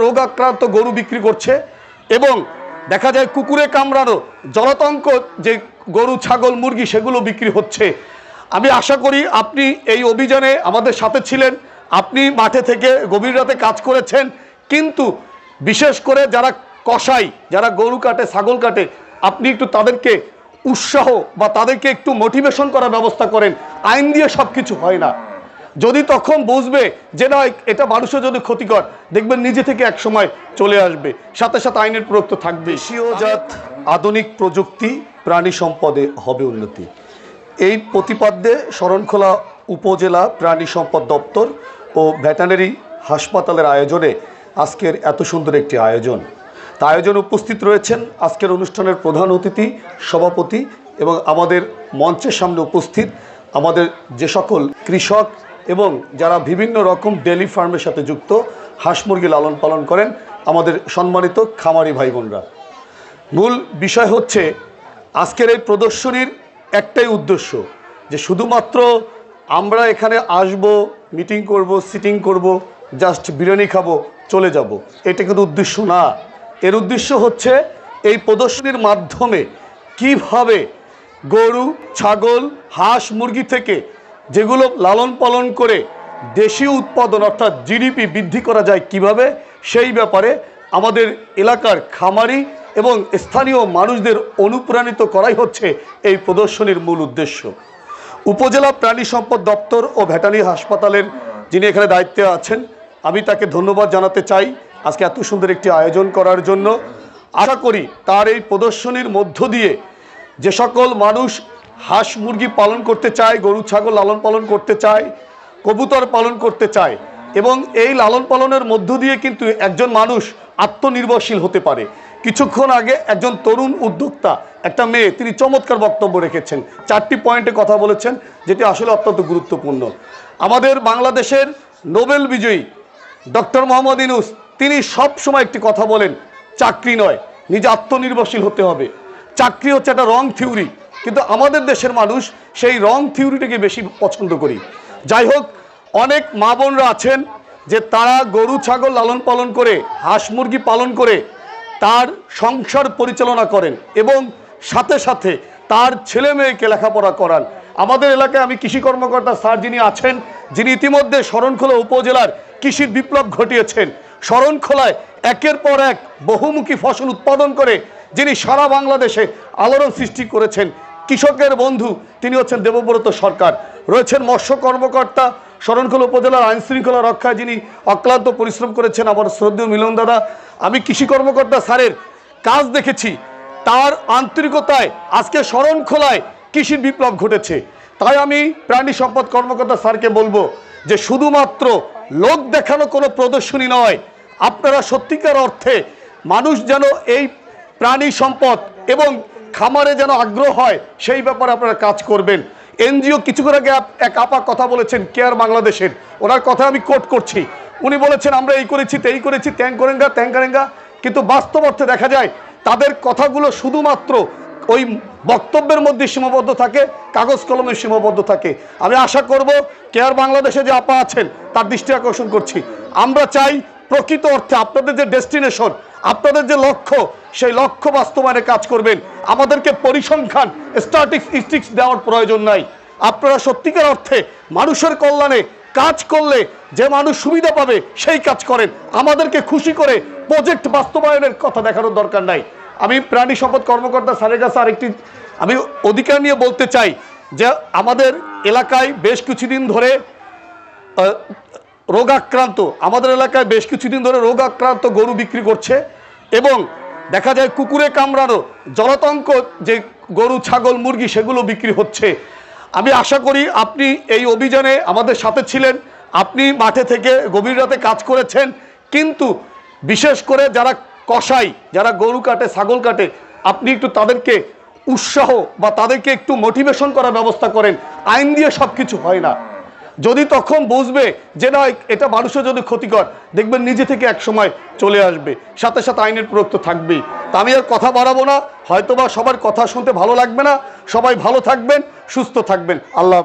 রোগ আক্রান্ত গরু বিক্রি করছে এবং দেখা যায় কুকুরে কামড়ানো, জলাতঙ্ক যে গরু, ছাগল, মুরগি, সেগুলো বিক্রি হচ্ছে। আমি আশা করি আপনি এই অভিযানে আমাদের সাথে ছিলেন, আপনি মাঠে থেকে গভীর রাতে কাজ করেছেন, কিন্তু বিশেষ করে যারা কসাই, যারা গরু কাটে, ছাগল কাটে, আপনি একটু তাদেরকে উৎসাহ বা তাদেরকে একটু মোটিভেশন করার ব্যবস্থা করেন। আইন দিয়ে সব কিছু হয় না। যদি তখন বুঝবে যে না, এটা মানুষের যদি ক্ষতিকর, দেখবেন নিজে থেকে এক সময় চলে আসবে। সাথে সাথে আইনের প্রয়োগ তো থাকবে দেশীয়জাত আধুনিক প্রযুক্তি, প্রাণী সম্পদে হবে উন্নতি। এই প্রতিপাদ্যে শরণখোলা উপজেলা প্রাণী সম্পদ দপ্তর ও ভেটানারি হাসপাতালের আয়োজনে আজকের এত সুন্দর একটি আয়োজন। তা আয়োজনে উপস্থিত রয়েছেন আজকের অনুষ্ঠানের প্রধান অতিথি, সভাপতি এবং আমাদের মঞ্চের সামনে উপস্থিত আমাদের যে সকল কৃষক এবং যারা বিভিন্ন রকম ডেলি ফার্মের সাথে যুক্ত, হাঁস মুরগি লালন পালন করেন, আমাদের সম্মানিত খামারি ভাই বোনরা। মূল বিষয় হচ্ছে, আজকের এই প্রদর্শনীর একটাই উদ্দেশ্য, যে শুধুমাত্র আমরা এখানে আসব মিটিং করব সিটিং করব জাস্ট বিরিয়ানি খাব, চলে যাব। এটা কিন্তু উদ্দেশ্য না। এর উদ্দেশ্য হচ্ছে, এই প্রদর্শনীর মাধ্যমে কীভাবে গরু, ছাগল, হাঁস, মুরগি থেকে যেগুলো লালন পালন করে দেশীয় উৎপাদন অর্থাৎ জিডিপি বৃদ্ধি করা যায় কীভাবে, সেই ব্যাপারে আমাদের এলাকার খামারি এবং স্থানীয় মানুষদের অনুপ্রাণিত করাই হচ্ছে এই প্রদর্শনীর মূল উদ্দেশ্য। উপজেলা প্রাণী সম্পদ দপ্তর ও ভেটারি হাসপাতালের যিনি এখানে দায়িত্বে আছেন, আমি তাকে ধন্যবাদ জানাতে চাই আজকে এত সুন্দর একটি আয়োজন করার জন্য। আশা করি তার এই প্রদর্শনীর মধ্য দিয়ে যে সকল মানুষ হাঁস মুরগি পালন করতে চায়, গরু, ছাগল লালন পালন করতে চায়, কবুতর পালন করতে চায় এবং এই লালন পালনের মধ্য দিয়ে কিন্তু একজন মানুষ আত্মনির্ভরশীল হতে পারে। কিছুক্ষণ আগে একজন তরুণ উদ্যোক্তা, একটা মেয়ে, তিনি চমৎকার বক্তব্য রেখেছেন। চারটি পয়েন্টে কথা বলেছেন, যেটি আসলে অত্যন্ত গুরুত্বপূর্ণ। আমাদের বাংলাদেশের নোবেল বিজয়ী ডক্টর মোহাম্মদ ইনুস তিনি সব সময় একটি কথা বলেন, চাকরি নয়, নিজে আত্মনির্ভরশীল হতে হবে। চাকরি হচ্ছে একটা রং থিওরি। কিন্তু আমাদের দেশের মানুষ সেই রং থিওরিটাকে বেশি পছন্দ করি। যাই হোক, অনেক মা বোনরা আছেন যে তারা গরু, ছাগল লালন পালন করে, হাঁস মুরগি পালন করে তার সংসার পরিচালনা করেন এবং সাথে সাথে তার ছেলে মেয়েকে লেখাপড়া করান। আমাদের এলাকায় আমি কৃষি কর্মকর্তা স্যার যিনি আছেন, যিনি ইতিমধ্যে শরণখোলা উপজেলার কৃষির বিপ্লব ঘটিয়েছেন। শরণখোলায় একের পর এক বহুমুখী ফসল উৎপাদন করে, যিনি সারা বাংলাদেশে আলোড়ন সৃষ্টি করেছেন কৃষকের বন্ধু, তিনি হচ্ছেন দেবব্রত সরকার। রয়েছেন মৎস্য কর্মকর্তা, শরণখোলা উপজেলার আইন শৃঙ্খলা রক্ষায় যিনি অক্লান্ত পরিশ্রম করেছেন, আমার শ্রদ্ধেয় মিলন দাদা, আমি কৃষি কর্মকর্তা স্যারের কাজ দেখেছি। তার আন্তরিকতায় আজকে শরণখোলায় কৃষির বিপ্লব ঘটেছে। তাই আমি প্রাণী সম্পদ কর্মকর্তা স্যারকে বলব যে শুধুমাত্র লোক দেখানো কোনো প্রদর্শনী নয়, আপনারা সত্যিকার অর্থে মানুষ যেন এই প্রাণী সম্পদ এবং খামারে যেন আগ্রহ হয়, সেই ব্যাপারে আপনারা কাজ করবেন। এনজিও কিছুক্ষণ আগে এক আপা কথা বলেছেন, কেয়ার বাংলাদেশের। ওনার কথা আমি কোট করছি। উনি বলেছেন, আমরা এই করেছি, তেই করেছি ট্যাং করেঙ্গা ট্যাং করেঙ্গা। কিন্তু বাস্তব অর্থে দেখা যায়, তাদের কথাগুলো শুধুমাত্র ওই বক্তব্যের মধ্যে সীমাবদ্ধ থাকে, কাগজ কলমে সীমাবদ্ধ থাকে। আমি আশা করব, কেয়ার বাংলাদেশে যে আপা আছেন, তার দৃষ্টি আকর্ষণ করছি। আমরা চাই প্রকৃত অর্থে আপনাদের যে ডেস্টিনেশন, আপনাদের যে লক্ষ্য, সেই লক্ষ্য বাস্তবায়নে কাজ করবেন। আমাদেরকে পরিসংখ্যান স্ট্যাটিক্স স্টিক্স দেওয়ার প্রয়োজন নাই। আপনারা সত্যিকার অর্থে মানুষের কল্যাণে কাজ করলে যে মানুষ সুবিধা পাবে, সেই কাজ করেন। আমাদেরকে খুশি করে প্রজেক্ট বাস্তবায়নের কথা দেখানোর দরকার নাই। আমি প্রাণী সম্পদ কর্মকর্তা স্যারের কাছে আরেকটি আমি অধিকার নিয়ে বলতে চাই যে আমাদের এলাকায় বেশ কিছুদিন ধরে রোগাক্রান্ত। আমাদের এলাকায় বেশ কিছুদিন ধরে রোগাক্রান্ত গরু বিক্রি করছে এবং দেখা যায় কুকুরে কামড়ানো, জলাতঙ্ক যে গরু, ছাগল, মুরগি, সেগুলো বিক্রি হচ্ছে। আমি আশা করি আপনি এই অভিযানে আমাদের সাথে ছিলেন, আপনি মাঠে থেকে গভীর রাতে কাজ করেছেন, কিন্তু বিশেষ করে যারা কসাই, যারা গরু কাটে, ছাগল কাটে, আপনি একটু তাদেরকে উৎসাহ বা তাদেরকে একটু মোটিভেশন করার ব্যবস্থা করেন। আইন দিয়ে সব কিছু হয় না। যদি তখন বুঝবে যে না, এটা মানুষের যদি ক্ষতিকর, দেখবেন নিজে থেকে এক সময় চলে আসবে। সাথে সাথে আইনের প্রয়োগ তো থাকবেই। তা আমি আর কথা বাড়াবো না। হয়তোবা সবার কথা শুনতে ভালো লাগবে না। সবাই ভালো থাকবেন, সুস্থ থাকবেন। আল্লাহ।